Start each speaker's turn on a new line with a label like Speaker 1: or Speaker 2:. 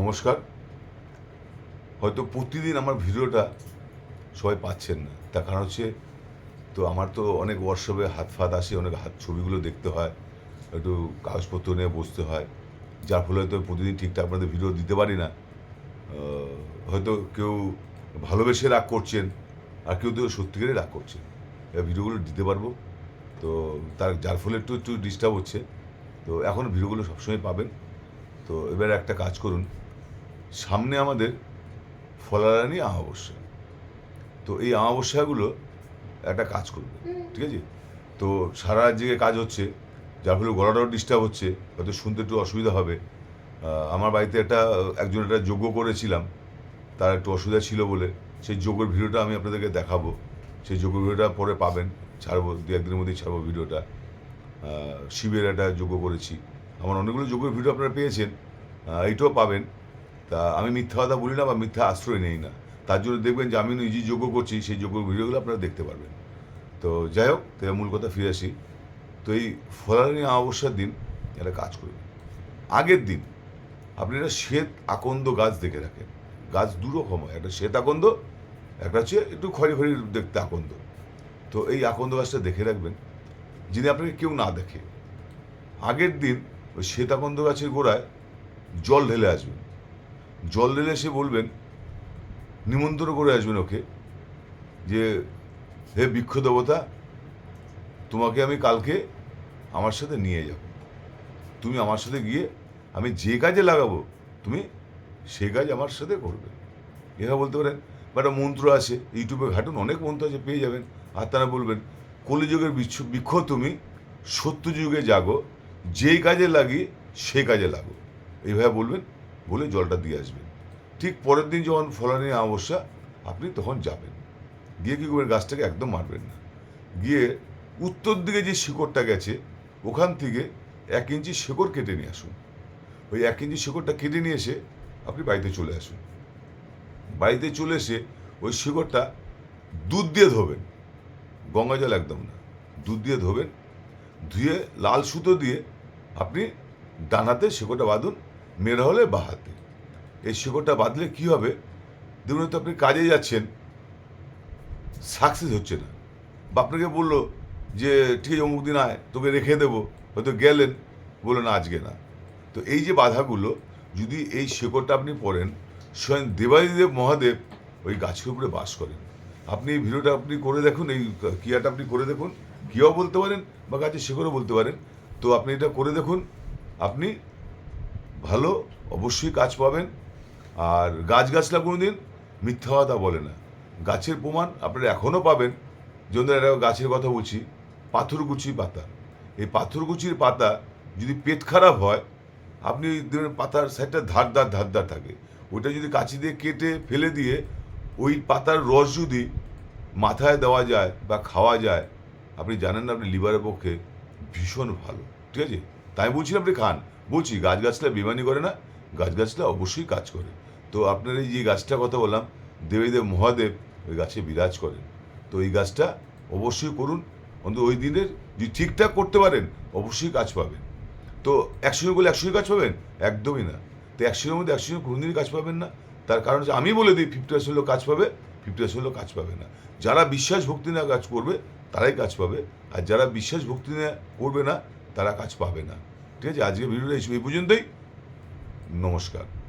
Speaker 1: নমস্কার। হয়তো প্রতিদিন আমার ভিডিওটা সবাই পাচ্ছেন না। তার কারণ হচ্ছে, তো আমার তো অনেক ওয়ার্কশপে হাত ফাত আসে, অনেক হাত ছবিগুলো দেখতে হয়, একটু কাগজপত্র নিয়ে বসতে হয়। যার ফলে হয়তো প্রতিদিন ঠিকঠাক আপনাদের ভিডিও দিতে পারি না। হয়তো কেউ ভালোবেসে রাগ করছেন, আর কেউ তো সত্যিকারে রাগ করছেন। ভিডিওগুলো দিতে পারব। তো তার, যার ফলে একটু একটু ডিস্টার্ব হচ্ছে। তো এখন ভিডিওগুলো সবসময় পাবেন। তো এবার একটা কাজ করুন। সামনে আমাদের ফলারানি অমাবস্যা। তো এই অমাবস্যাগুলো একটা কাজ করবে ঠিক আছে? তো সারা রাজ্যে কাজ হচ্ছে যার ফলে গলাটাও ডিস্টার্ব হচ্ছে হয়তো শুনতে একটু অসুবিধা হবে। আমার বাড়িতে একটা একজন একটা যোগ্য করেছিলাম তার একটু অসুবিধা ছিল বলে। সেই যোগ্যের ভিডিওটা আমি আপনাদেরকে দেখাবো। সেই যোগ্য ভিডিওটা পরে পাবেন ছাড়বো দু একদিনের মধ্যেই ছাড়বো ভিডিওটা। শিবের একটা যোগ্য করেছি। আমার অনেকগুলো যোগ্যের ভিডিও আপনারা পেয়েছেন এইটাও পাবেন। তা আমি মিথ্যা কথা বলি না বা মিথ্যা আশ্রয় নেই না। তার জন্য দেখবেন যে আমি নিজেই যোগ্য করছি, সেই যোগ্য ভিডিওগুলো আপনারা দেখতে পারবেন। তো যাই হোক, তো মূল কথা ফিরে আসি। তো এই ফলানি অমাবস্যার দিন একটা কাজ করবেন আগের দিন আপনি একটা শ্বেত আকন্দ গাছ দেখে রাখেন। গাছ দু রকম হয়, একটা শ্বেত আকন্দ, একটা হচ্ছে একটু খড়ি খড়ি দেখতে আকন্দ। তো এই আকন্দ গাছটা দেখে রাখবেন। যিনি আপনাকে কেউ না দেখে, আগের দিন ওই শ্বেত আকন্দ গাছের গোড়ায় জল ঢেলে আসবেন। জল ঢেলে এসে বলবেন, নিমন্ত্রণ করে আসবেন ওকে, যে, হে বৃক্ষ দেবতা, তোমাকে আমি কালকে আমার সাথে নিয়ে যাব। তুমি আমার সাথে গিয়ে আমি যে কাজে লাগাবো, তুমি সে কাজ আমার সাথে করবে। এভাবে বলতে পারেন। বা একটা মন্ত্র আছে, ইউটিউবে ঘাটুন অনেক মন্ত্র আছে, পেয়ে যাবেন। আর তারা বলবেন, কলিযুগের বৃক্ষ তুমি সত্যযুগে জাগো যেই কাজে লাগি, সে কাজে লাগো এইভাবে বলবেন, বলে জলটা দিয়ে আসবেন। ঠিক পরের দিন যখন ফলানি অমাবস্যা, আপনি তখন যাবেন। গিয়ে কী করবেন গাছটাকে একদম মারবেন না। গিয়ে উত্তর দিকে যে শিকড়টা গেছে, ওখান থেকে এক ইঞ্চি শেকড় কেটে নিয়ে আসুন। ওই এক ইঞ্চি শেকড়টা কেটে নিয়ে এসে আপনি বাড়িতে চলে আসুন। বাড়িতে চলে এসে ওই শিকড়টা দুধ দিয়ে ধোবেন। গঙ্গা জল একদম না। দুধ দিয়ে ধোবেন ধুয়ে, লাল সুতো দিয়ে আপনি ডান হাতে শিকড়টা বাঁধুন, মেয়েরা হলে বা হাতে। এই শিকড়টা বাঁধলে কী হবে? দেখুন, তো আপনি কাজে যাচ্ছেন সাকসেস হচ্ছে না। বা আপনাকে বলল যে, ঠিক আছে, অমুক দিন আয়, তোকে রেখে দেবো। হয়তো গেলেন বললেন আজকে না। তো এই যে বাধাগুলো, যদি এই শেকড়টা আপনি পড়েন, স্বয়ং দেবাদিদেব মহাদেব ওই গাছের উপরে বাস করেন। আপনি এই ভিডিওটা আপনি করে দেখুন, এই ক্রিয়াটা আপনি করে দেখুন। কিয়াও বলতে পারেন বা গাছের শেকড়ও বলতে পারেন। তো আপনি এটা করে দেখুন। আপনি ভালো অবশ্যই কাজ পাবেন। আর গাছ গাছলা কোনো দিন মিথ্যা কথা বলে না। গাছের প্রমাণ আপনারা এখনও পাবেন। যেমন একটা গাছের কথা বলছি পাথরকুচি পাতা। এই পাথরকুচির পাতা যদি পেট খারাপ হয়, আপনি দেখবেন পাতার সাইডটা ধার ধার ধার ধার থাকে। ওইটা যদি কাঁচি দিয়ে কেটে ফেলে দিয়ে ওই পাতার রস যদি মাথায় দেওয়া যায় বা খাওয়া যায় আপনি জানেন না, আপনি লিভারের পক্ষে ভীষণ ভালো, ঠিক আছে? তাই বলছি না আপনি খান। বলছি গাছ গাছলা বেমানি করে না? গাছ গাছলা অবশ্যই কাজ করে। তো আপনার এই যে গাছটার কথা বললাম, দেবীদেব, মহাদেব, ওই গাছে বিরাজ করেন। তো এই গাছটা অবশ্যই করুন। অন্তত ওই দিনের যদি ঠিকঠাক করতে পারেন, অবশ্যই কাজ পাবেন। তো একসঙ্গে বলে একসঙ্গে কাজ পাবেন? একদমই না। তো একসঙ্গের মধ্যে একসঙ্গে কোনোদিনই কাজ পাবেন না। তার কারণ হচ্ছে, আমি বলে দিই, ফিফটি পার্সেন্ট কাজ পাবে, ফিফটি পার্সেন্ট কাজ পাবে না। যারা বিশ্বাস ভক্তি নিয়ে কাজ করবে তারাই কাজ পাবে। আর যারা বিশ্বাস ভক্তি করবে না, তারা কাজ পাবে না। ঠিক আছে? আজকে ভিডিওটা এই পর্যন্তই। নমস্কার।